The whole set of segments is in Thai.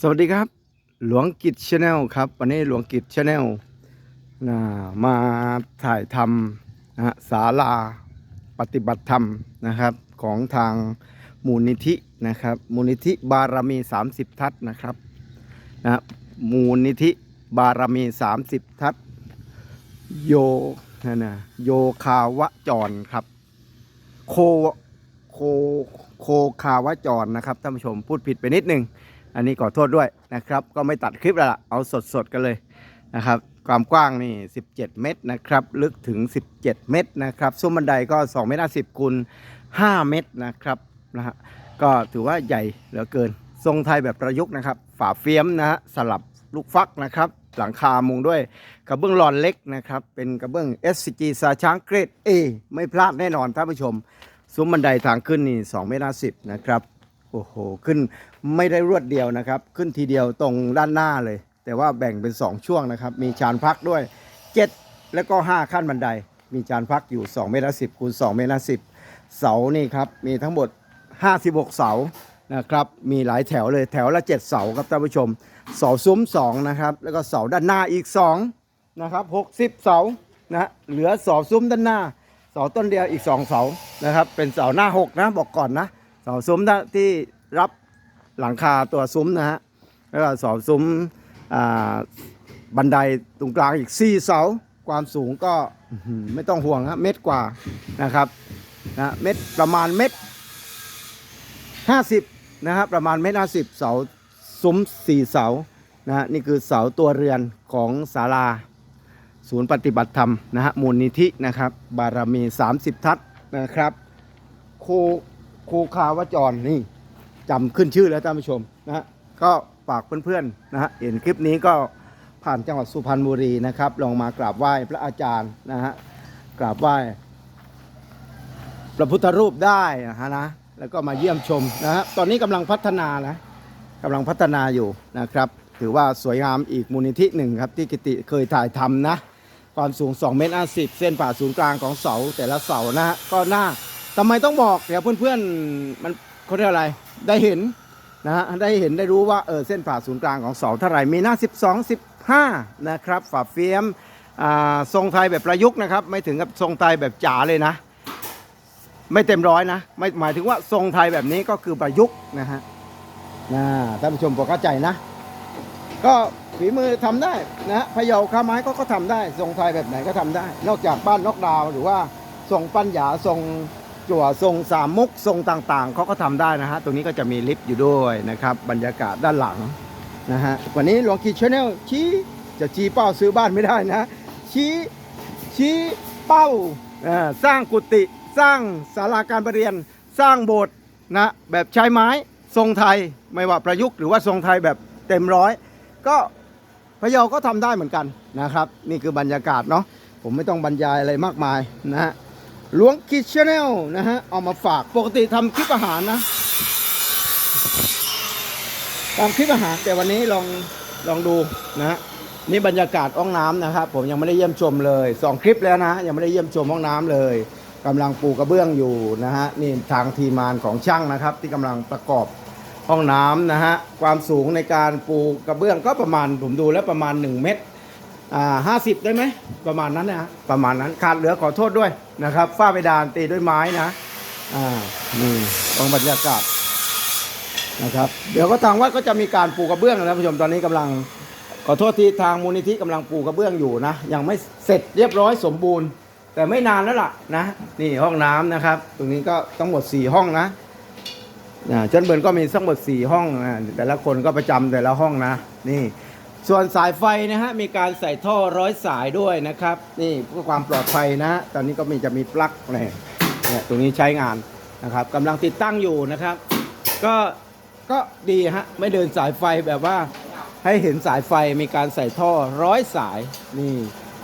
สวัสดีครับ หลวงกิจชาแนลครับ วันนี้หลวงกิจชาแนลนะมาถ่ายทำนะศาลาปฏิบัติธรรมนะครับ ของทางมูลนิธินะครับ มูลนิธิบารมี 30 ทัศนะครับนะมูลนิธิบารมี 30 ทัศโยนะนะโยคาวจรครับ โคโคโคคาวจรนะครับท่านผู้ชมพูดผิดไปนิดนึง อันนี้ขอโทษด้วยนะครับ ก็ไม่ตัดคลิปแล้วล่ะเอาสดๆกันเลยนะครับความกว้างนี่ 17 เมตรนะครับ ลึกถึง 17 เมตรนะครับ ซุ้มบันไดก็2เมตร50คูณ5เมตรนะครับนะฮะก็ถือว่าใหญ่เหลือเกิน ทรงไทยแบบประยุกต์นะครับ ฝาเฟียมนะฮะสลับลูกฟักนะครับ หลังคามุงด้วยกระเบื้องหลอนเล็กนะครับ เป็นกระเบื้อง SCG ซาช้างเกรด A ไม่พลาดแน่นอนท่านผู้ชม ซุ้มบันไดทางขึ้นนี่2เมตร50นะครับ อ้โห ขึ้นไม่ได้รวดเดียวนะครับ ขึ้นทีเดียวตรงด้านหน้าเลย แต่ว่าแบ่งเป็น 2 ช่วงนะครับ มีชานพักด้วย 7 แล้วก็ 5 ขั้นบันได มีชานพักอยู่ 2 เมตร10คูณ2เมตร10เสานี่ครับ มีทั้งหมด 56 เสานะครับมีหลายแถวเลยแถวละ 7 เสาครับท่านผู้ชมเสาซุ้ม2นะครับแล้วก็เสาด้านหน้าอีก2นะครับ60 เสานะฮะเหลือเสาซุ้มด้านหน้าเสาต้นเดียวอีก 2 เสานะครับเป็นเสาหน้า 6 นะบอกก่อนนะ เสาซุ้มที่รับหลังคาตัวซุ้มนะฮะแล้วก็เสาซุ้มบันไดตรงกลางอีก4เสาความสูงก็ไม่ต้องห่วงฮะเม็ดกว่านะครับนะเม็ดประมาณเม็ด50นะครับประมาณเม็ด50เสาซุ้ม4เสานะฮะนี่คือเสาตัวเรือนของศาลา ศูนย์ปฏิบัติธรรมนะฮะมูลนิธินะครับ บารมี 30 ทัศนะครับ โค โคคาวจรนี่จำขึ้นชื่อแล้วท่านผู้ชมนะฮะก็ฝากเพื่อนๆนะฮะเห็นคลิปนี้ก็ผ่านจังหวัดสุพรรณบุรีนะครับ ลองมากราบไหว้พระอาจารย์นะฮะกราบไหว้พระพุทธรูปได้นะฮะนะแล้วก็มาเยี่ยมชมนะฮะตอนนี้กำลังพัฒนานะกำลังพัฒนาอยู่นะครับ ถือว่าสวยงามอีกมูลนิธิหนึ่งครับ ที่กิติเคยถ่ายทำนะ ความสูง2เมตร50เส้นผ่าศูนย์กลางของเสาแต่ละเสานะฮะก็น่า ทำไมต้องบอกเดี๋ยวเพื่อนๆมันเขาเรียกอะไรได้เห็นนะฮะได้เห็นได้รู้ว่าเออเส้นผ่าศูนย์กลางของเสาเท่าไหร่มีหน้า 12 15 นะครับฝาเฟียมอ่าทรงไทยแบบประยุกต์นะครับ ไม่ถึงกับทรงไทยแบบจ๋าเลยนะ ไม่เต็มร้อยนะไม่หมายถึงว่าทรงไทยแบบนี้ก็คือประยุกต์นะฮะนะท่านผู้ชมพอเข้าใจนะ ก็ฝีมือทำได้นะพะเยาค้าไม้ก็ก็ทำได้ ทรงไทยแบบไหนก็ทำได้ นอกจากบ้านนอกดาวหรือว่าทรงปัญญาทรง จั่วทรงสามมุกทรงต่างๆเขาก็ทำได้นะฮะ ตรงนี้ก็จะมีลิฟต์อยู่ด้วยนะครับ บรรยากาศด้านหลังนะฮะ วันนี้หลวงกีชาแนลชี้จะชี้เป้าซื้อบ้านไม่ได้นะ ชี้ชี้เป้าสร้างกุฏิสร้างศาลาการประเรียน สร้างโบสถ์นะแบบใช้ไม้ทรงไทยไม่ว่าประยุกต์หรือว่าทรงไทยแบบเต็มร้อย ก็พะเยาก็ทำได้เหมือนกันนะครับ นี่คือบรรยากาศเนาะผมไม่ต้องบรรยายอะไรมากมายนะฮะ หลวงคิดชาแนลนะฮะ เอามาฝากปกติทำคลิปอาหารนะทำคลิปอาหาร แต่วันนี้ลองลองดูนะฮะนี่บรรยากาศห้องน้ำนะครับ ผมยังไม่ได้เยี่ยมชมเลยสองคลิปแล้วนะยังไม่ได้เยี่ยมชมห้องน้ำเลยกำลังปูกระเบื้องอยู่นะฮะนี่ทางทีมงานของช่างนะครับ ที่กำลังประกอบห้องน้ำนะฮะความสูงในการปูกระเบื้องก็ประมาณผมดูแล้วประมาณ 1 เมตร อ่าห้าสิบได้ไหมประมาณนั้นนะฮะประมาณนั้นขาดเหลือขอโทษด้วยนะครับฝ้าเพดานตีด้วยไม้นะอ่านี่ตรงบรรยากาศนะครับเดี๋ยวก็ทางวัดก็จะมีการปูกระเบื้องนะท่านผู้ชมตอนนี้กำลังขอโทษทีทางมูลนิธิกำลังปูกระเบื้องอยู่นะยังไม่เสร็จเรียบร้อยสมบูรณ์ แต่ไม่นานแล้วล่ะนะนี่ห้องน้ำนะครับ ตรงนี้ก็ทั้งหมด 4 ห้องนะอ่าจันเบิร์นก็มีทั้งหมด4ห้องนะแต่ละคนก็ประจำแต่ละห้องนะนี่ ส่วนสายไฟนะฮะมีการใส่ท่อร้อยสายด้วยนะครับ นี่เพื่อความปลอดภัยนะตอนนี้ก็มีจะมีปลั๊กเนี่ยเนี่ยตรงนี้ใช้งานนะครับกำลังติดตั้งอยู่นะครับ ก็ก็ดีฮะไม่เดินสายไฟแบบว่าให้เห็นสายไฟมีการใส่ท่อร้อยสายนี่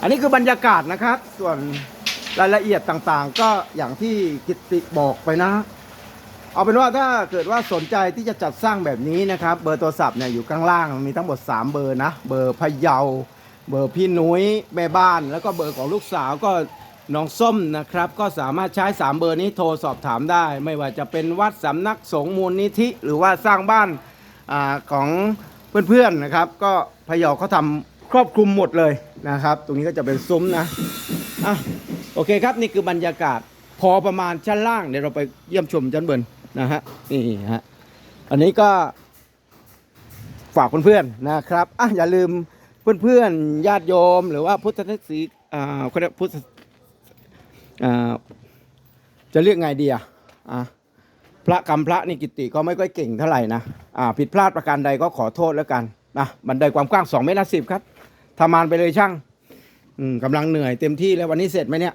อันนี้คือบรรยากาศนะครับ ส่วนรายละเอียดต่างๆ ก็อย่างที่กิตติบอกไปนะ เอาเป็นว่าถ้าเกิดว่าสนใจที่จะจัดสร้างแบบนี้นะครับ เบอร์โทรศัพท์เนี่ยอยู่ข้างล่างมีทั้งหมด 3 เบอร์นะ เบอร์พะเยา เบอร์พี่นุ้ยแม่บ้าน แล้วก็เบอร์ของลูกสาวก็น้องส้มนะครับ ก็สามารถใช้ 3 เบอร์นี้โทรสอบถามได้ ไม่ว่าจะเป็นวัดสำนักสงฆ์มูลนิธิ หรือว่าสร้างบ้านอของเพื่อนๆนะครับ ก็พะเยาเขาทำครอบคลุมหมดเลยนะครับ ตรงนี้ก็จะเป็นซุ้มนะอะโอเคครับนี่คือบรรยากาศพอประมาณชั้นล่างเดี๋ยวเราไปเยี่ยมชมชั้นบน นะฮะนี่ฮะอันนี้ก็ฝากเพื่อนๆนะครับอะอย่าลืมเพื่อนๆญาติโยม หรือว่าพุทธนิสีอ่าเขาเรียกพุทธอ่าจะเรียกไงดีอะอะพระกรรมพระนี่กิติก็ไม่ค่อยเก่งเท่าไหร่นะอ่าผิดพลาดประการใดก็ขอโทษแล้วกันนะบันไดความกว้าง2เมตรสิบครับทำมานไปเลยช่างอืมกำลังเหนื่อยเต็มที่แล้ววันนี้เสร็จไหมเนี่ย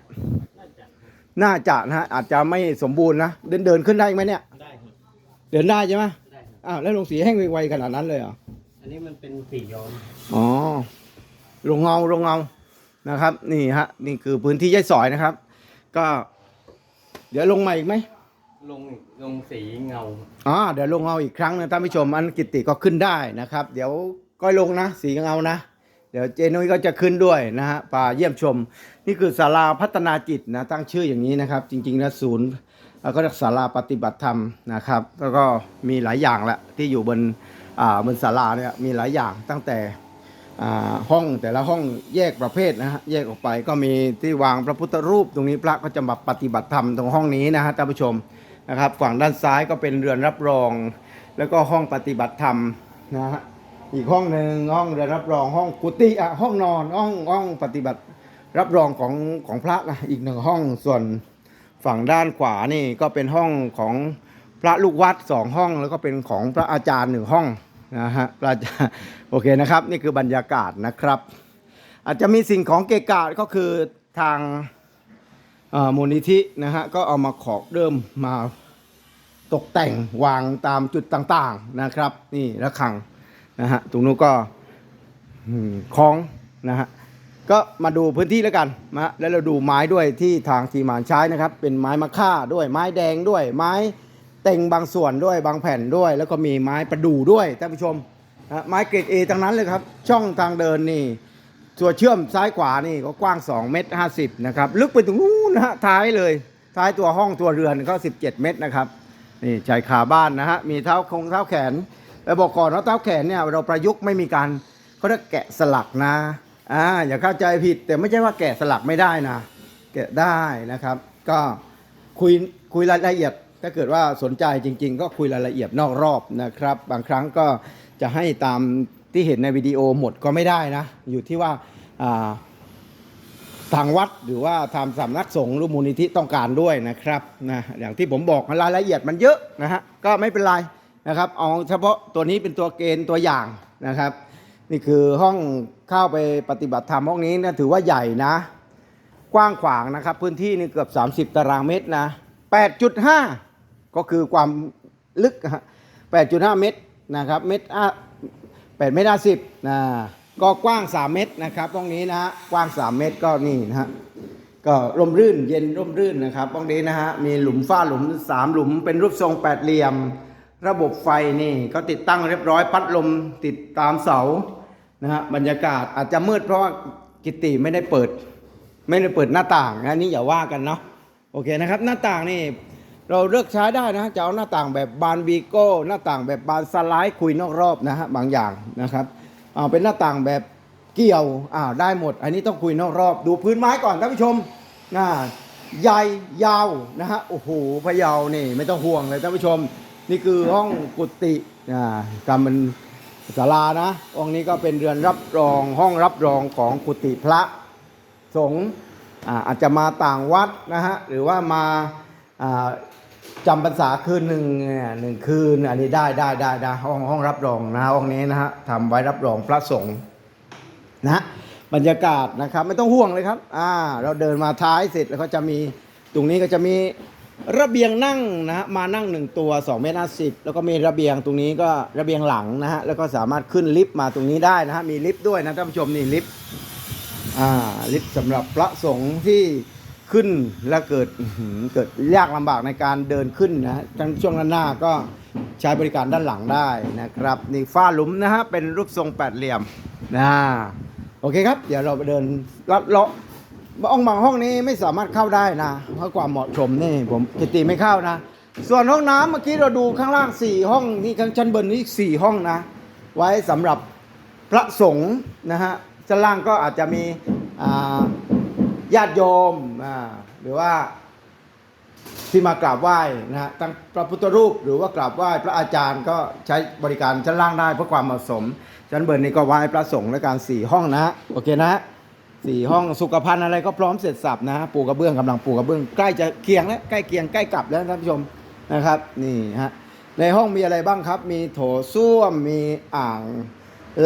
น่าจะนะฮะอาจจะไม่สมบูรณ์นะเดินเดินขึ้นได้ไหมเนี่ย ได้ครับเดินได้ใช่ไหมได้ครับอ้าวแล้วลงสีแห้งไวๆขนาดนั้นเลยเหรออันนี้มันเป็นสีย้อมอ๋อโรงเงาโรงเงานะครับ นี่ฮะ นี่คือพื้นที่ย่อยสอยนะครับ ก็ เดี๋ยวลงมาอีกไหมลงลงสีเงาอ๋อเดี๋ยวลงเงาอีกครั้งนะท่านผู้ชมอันกิติก็ขึ้นได้นะครับ เดี๋ยวก้อยลงนะสีเงานะเดี๋ยวเจนุ้ยก็จะขึ้นด้วยนะฮะป่าเยี่ยมชม นี่คือศาลาพัฒนาจิตนะตั้งชื่ออย่างนี้นะครับ จริงๆแล้วศูนย์แล้วก็เรียกศาลาปฏิบัติธรรมนะครับแล้วก็มีหลายอย่างแหละที่อยู่บนอ่าบนศาลาเนี่ยมีหลายอย่างตั้งแต่อ่าห้องแต่ละห้องแยกประเภทนะฮะแยกออกไปก็มีที่วางพระพุทธรูป ตรงนี้พระก็จะมาปฏิบัติธรรมตรงห้องนี้นะฮะท่านผู้ชมนะครับ ฝั่งด้านซ้ายก็เป็นเรือนรับรอง แล้วก็ห้องปฏิบัติธรรมนะฮะ อีกห้องหนึ่งห้องเรือนรับรองห้องกุฏิอะห้องนอนห้องห้องปฏิบัติรับรองของของพระนะอีกหนึ่งห้องส่วนฝั่งด้านขวานี่ก็เป็นห้องของพระลูกวัดสองห้อง แล้วก็เป็นของพระอาจารย์หนึ่งห้องนะฮะพระอาจารย์โอเคนะครับ นี่คือบรรยากาศนะครับ อาจจะมีสิ่งของเกะกะก็คือทางมูลนิธินะฮะก็เอามาขอกเริ่มมาตกแต่งวางตามจุดต่างๆนะครับ นี่ระฆัง นะฮะตรงนู้นก็คลองนะฮะก็มาดูพื้นที่แล้วกันนะฮะแล้วเราดูไม้ด้วยที่ทางทีมงานใช้นะครับ เป็นไม้มะค่าด้วย ไม้แดงด้วย ไม้เต็งบางส่วนด้วยบางแผ่นด้วย แล้วก็มีไม้ประดู่ด้วยท่านผู้ชมนะฮะไม้เกรดเอทั้งนั้นเลยครับ ช่องทางเดินนี่ตัวเชื่อมซ้ายขวานี่ก็กว้าง 2 เมตร 50 นะครับ ลึกไปถึงนู้นนะฮะท้ายเลย ท้ายตัวห้องตัวเรือนก็ 17 เมตรนะครับ นี่ชายคาบ้านนะฮะ มีเท้าคงเท้าแขน แล้วบอกก่อนว่าเท้าแขนเนี่ยเราประยุกต์ไม่มีการเขาเรียกแกะสลักนะอ่าอย่าเข้าใจผิดแต่ไม่ใช่ว่าแกะสลักไม่ได้นะ แกะได้นะครับ ก็คุยคุยรายละเอียด ถ้าเกิดว่าสนใจจริง ๆ ก็คุยรายละเอียดนอกรอบนะครับ บางครั้งก็จะให้ตามที่เห็นในวิดีโอหมดก็ไม่ได้นะ อยู่ที่ว่าอ่าทางวัดหรือว่าทางสำนักสงฆ์หรือมูลนิธิต้องการด้วยนะครับนะอย่างที่ผมบอกรายละเอียดมันเยอะนะฮะก็ไม่เป็นไร นะครับเอาเฉพาะตัวนี้เป็นตัวเกณฑ์ตัวอย่างนะครับ นี่คือห้องเข้าไปปฏิบัติธรรมห้องนี้นะถือว่าใหญ่นะ กว้างขวางนะครับ พื้นที่นี่เกือบ 30 ตารางเมตรนะ 8.5 ก็คือความลึก 8.5 เมตรนะครับเมตรอะ8เมตร50นะก็กว้าง 3 เมตรนะครับห้องนี้นะฮะกว้าง 3 เมตรก็นี่นะฮะก็ร่มรื่นเย็นร่มรื่นนะครับห้องนี้นะฮะมีหลุมฝ้าหลุม 3 หลุมเป็นรูปทรงแปดเหลี่ยม ระบบไฟนี่ก็ติดตั้งเรียบร้อยพัดลมติดตามเสานะฮะบรรยากาศอาจจะมืดเพราะว่ากิติไม่ได้เปิด ไม่ได้เปิดหน้าต่างนะนี่อย่าว่ากันเนาะโอเคนะครับ หน้าต่างนี่เราเลือกใช้ได้นะจะเอาหน้าต่างแบบบานวีโก้หน้าต่างแบบบานสไลด์คุยนอกรอบนะฮะบางอย่างนะครับเอาเป็นหน้าต่างแบบเกี่ยวอ่าได้หมด อันนี้ต้องคุยนอกรอบดูพื้นไม้ก่อนท่านผู้ชมนะใหญ่ยาวนะฮะโอ้โหพะเยานี่ไม่ต้องห่วงเลยท่านผู้ชม นี่คือห้องกุฏิอ่าทำเป็นศาลานะห้องนี้ก็เป็นเรือนรับรองห้องรับรองของกุฏิพระสงฆ์อาจจะมาต่างวัดนะฮะหรือว่ามาจำพรรษาคืนหนึ่งเนี่ยหนึ่งคืนอันนี้ได้ได้ได้ได้ห้องห้องรับรองนะห้องนี้นะฮะทำไว้รับรองพระสงฆ์นะฮะบรรยากาศนะครับไม่ต้องห่วงเลยครับอ่าเราเดินมาท้ายเสร็จแล้วก็จะมีตรงนี้ก็จะมี ระเบียงนั่งนะฮะมานั่งหนึ่งตัว2เมตรห้าสิบแล้วก็มีระเบียงตรงนี้ก็ระเบียงหลังนะฮะแล้วก็สามารถขึ้นลิฟต์มาตรงนี้ได้นะฮะมีลิฟต์ด้วยนะท่านผู้ชมนี่ลิฟต์อ่าลิฟต์สำหรับพระสงฆ์ที่ขึ้นและเกิดเกิดยากลำบากในการเดินขึ้นนะทั้งช่วงด้านหน้าก็ใช้บริการด้านหลังได้นะครับนี่ฝ้าหลุมนะฮะเป็นรูปทรงแปดเหลี่ยมนะโอเคครับ เดี๋ยวเราไปเดินลัดเลาะ ห้องบางห้องนี้ไม่สามารถเข้าได้นะเพราะความเหมาะสมนี่ผมกิติไม่เข้านะ ส่วนห้องน้ำเมื่อกี้เราดูข้างล่างสี่ห้องนี่ข้างชั้นบนนี่สี่ห้องนะ ไว้สำหรับพระสงฆ์นะฮะชั้นล่างก็อาจจะมีญาติโยมหรือว่าที่มากราบไหว้นะฮะทั้งพระพุทธรูปหรือว่ากราบไหว้พระอาจารย์ก็ใช้บริการชั้นล่างได้เพื่อความเหมาะสม ชั้นบนนี้ก็ไหว้พระสงฆ์และการสี่ห้องนะฮะโอเคนะฮะ สี่ห้องสุขภัณฑ์อะไรก็พร้อมเสร็จสับนะฮะปูกระเบื้องกำลังปูกระเบื้องใกล้จะเคียงแล้วใกล้เคียงใกล้กลับแล้วท่านผู้ชมนะครับนี่ฮะในห้องมีอะไรบ้างครับ มีโถส้วมมีอ่าง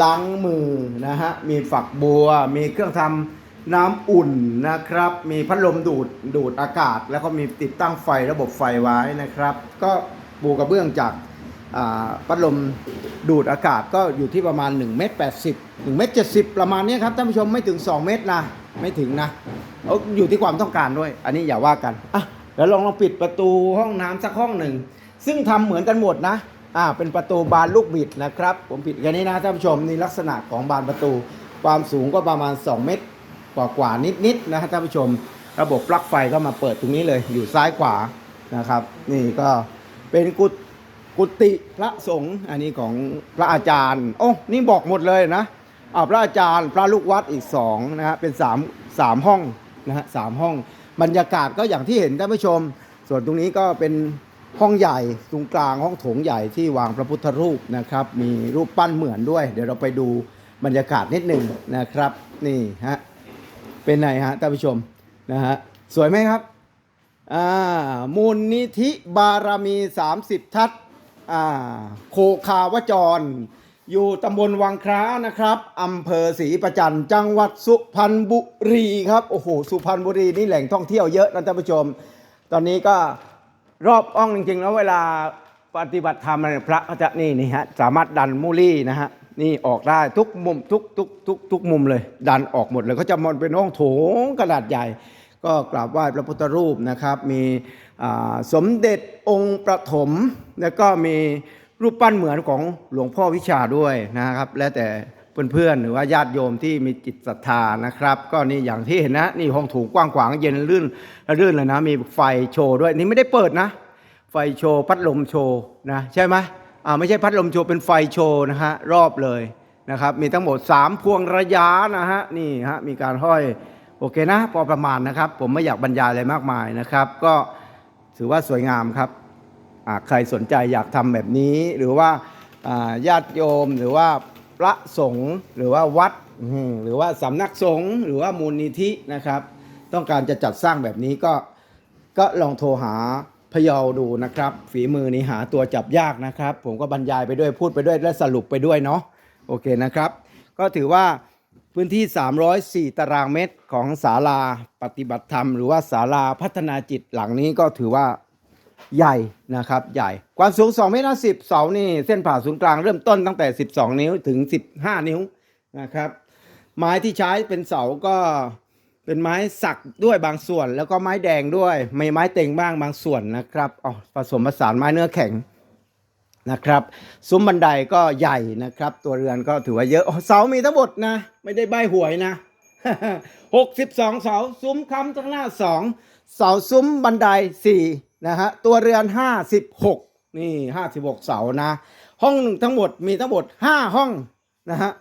ล้างมือนะฮะมีฝักบัว มีเครื่องทำน้ำอุ่นนะครับ มีพัดลมดูดดูดอากาศ แล้วก็มีติดตั้งไฟระบบไฟไว้นะครับ ก็ปูกระเบื้องจาก พัดลมดูดอากาศก็อยู่ที่ประมาณ1เมตร80 1เมตร70 ประมาณนี้ครับท่านผู้ชมไม่ถึง 2 เมตรนะไม่ถึงนะเอาอยู่ที่ความต้องการด้วย อันนี้อย่าว่ากันอะแล้วลองลองปิดประตูห้องน้ำสักห้องหนึ่ง ซึ่งทำเหมือนกันหมดนะอ่าเป็นประตูบานลูกบิดนะครับ ผมปิดแค่นี้นะท่านผู้ชมนี่ลักษณะของบานประตู ความสูงก็ประมาณ 2 เมตรกว่ากว่านิดๆนะท่านผู้ชม ระบบปลั๊กไฟก็มาเปิดตรงนี้เลยอยู่ซ้ายขวานะครับ นี่ก็เป็นกุฏ กุฏิพระสงฆ์อันนี้ของพระอาจารย์โอ้นี่บอกหมดเลยนะอ่าพระอาจารย์พระลูกวัดอีกสองนะฮะเป็นสามสามห้องนะฮะสามห้อง บรรยากาศก็อย่างที่เห็นท่านผู้ชม ส่วนตรงนี้ก็เป็นห้องใหญ่ตรงกลางห้องโถงใหญ่ที่วางพระพุทธรูปนะครับ มีรูปปั้นเหมือนด้วย เดี๋ยวเราไปดูบรรยากาศนิดหนึ่งนะครับ นี่ฮะเป็นไงฮะท่านผู้ชมนะฮะสวยไหมครับอ่ามูลนิธิบารมี 30 ทัศ โคคาวจร อยู่ตำบลวังคร้านะครับอำเภอศรีประจันจังหวัดสุพรรณบุรีครับโอ้โหสุพรรณบุรีนี่แหล่งท่องเที่ยวเยอะนะท่านผู้ชม ตอนนี้ก็รอบอ่องจริงๆแล้วเวลาปฏิบัติธรรมอะไรพระก็จะนี่นี่ฮะสามารถดันมูลี่นะฮะนี่ออกได้ทุกมุมทุกทุกทุกทุกมุมเลย ดันออกหมดเลยเขาจะมอนเป็นห้องโถงขนาดใหญ่ ก็กราบไหว้พระพุทธรูปนะครับ มีสมเด็จองค์ประถม แล้วก็มีรูปปั้นเหมือนของหลวงพ่อวิชาด้วยนะครับ แล้วแต่เพื่อนๆหรือว่าญาติโยมที่มีจิตศรัทธานะครับ ก็นี่อย่างที่เห็นนะนี่ห้องถูงกว้างขวางเย็นลื่นลื่นเลยนะ มีไฟโชว์ด้วยนี่ไม่ได้เปิดนะ ไฟโชว์พัดลมโชว์นะใช่ไหมอ่าไม่ใช่พัดลมโชว์เป็นไฟโชว์นะฮะรอบเลยนะครับ มีทั้งหมด 3 พวงระยะนะฮะนี่ฮะมีการห้อย โอเคนะพอประมาณนะครับ ผมไม่อยากบรรยายอะไรมากมายนะครับ ก็ถือว่าสวยงามครับใครสนใจอยากทำแบบนี้ หรือว่าญาติโยมหรือว่าพระสงฆ์หรือว่าวัดหรือว่าสำนักสงฆ์หรือว่ามูลนิธินะครับ ต้องการจะจัดสร้างแบบนี้ก็ก็ลองโทรหาพยาดูนะครับ ฝีมือนี้หาตัวจับยากนะครับ ผมก็บรรยายไปด้วยพูดไปด้วยและสรุปไปด้วยเนาะโอเคนะครับ ก็ถือว่า พื้นที่ 304 ตารางเมตรของศาลาปฏิบัติธรรม หรือว่าศาลาพัฒนาจิตหลังนี้ก็ถือว่าใหญ่นะครับ ใหญ่ ความสูง2เมตร10เสานี่เส้นผ่าศูนย์กลางเริ่มต้นตั้งแต่ 12 นิ้วถึง 15 นิ้วนะครับ ไม้ที่ใช้เป็นเสาก็เป็นไม้สักด้วยบางส่วน แล้วก็ไม้แดงด้วยไม่ไม้เต็งบ้างบางส่วนนะครับเอผสมผสานไม้เนื้อแข็ง นะครับซุ้มบันไดก็ใหญ่นะครับ ตัวเรือนก็ถือว่าเยอะเสามีทั้งหมดนะ ไม่ได้ใบหวยนะหกสิบสองเสาซุ้มค้ำทั้งหน้าสองเสาซุ้มบันไดสี่นะฮะตัวเรือนห้าสิบหกนี่ห้าสิบหกเสานะ ห้องทั้งหมดมีทั้งหมดห้าห้องนะฮะ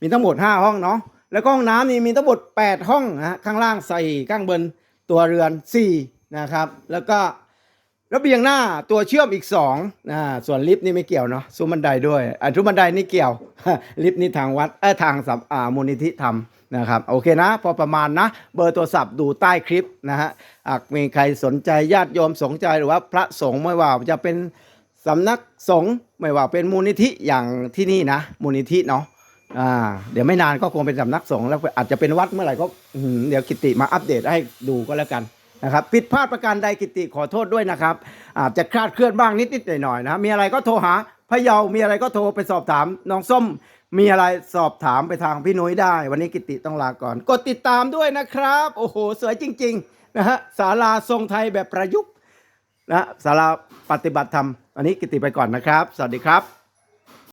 มีทั้งหมด5ห้องเนาะแล้วก็ห้องน้ำนี่มีทั้งหมด8ห้องนะฮะข้างล่างใส่ข้างบนตัวเรือน4นะครับ แล้วก็ ระเบียงหน้าตัวเชื่อมอีก2นะส่วนลิฟต์นี่ไม่เกี่ยวเนาะซุ้มบันไดด้วยอันทุกบันไดนี่เกี่ยว ลิฟต์นี่ทางวัดเออทางสัมอ่ามูลนิธิทำนะครับโอเคนะ พอประมาณนะ เบอร์โทรศัพท์ดูใต้คลิปนะฮะหากมีใครสนใจญาติโยมสนใจหรือว่าพระสงฆ์ไม่ว่าจะเป็นสำนักสงฆ์ไม่ว่าเป็นมูลนิธิอย่างที่นี่นะ มูลนิธิเนาะอ่าเดี๋ยวไม่นานก็คงเป็นสำนักสงฆ์แล้วอาจจะเป็นวัดเมื่อไหร่ก็เดี๋ยวกิติมาอัปเดตให้ดูก็แล้วกัน นะครับผิดพลาดประการใดกิติขอโทษด้วยนะครับ อาจจะคลาดเคลื่อนบ้างนิดๆหน่อยๆนะมีอะไรก็โทรหาพะเยา มีอะไรก็โทรไปสอบถามน้องส้ม มีอะไรสอบถามไปทางพี่นุ้ยได้ วันนี้กิติต้องลาก่อน กดติดตามด้วยนะครับ โอ้โห สวยจริงๆนะฮะศาลาทรงไทยแบบประยุกต์นะศาลาปฏิบัติธรรมวันนี้กิติไปก่อนนะครับ สวัสดีครับ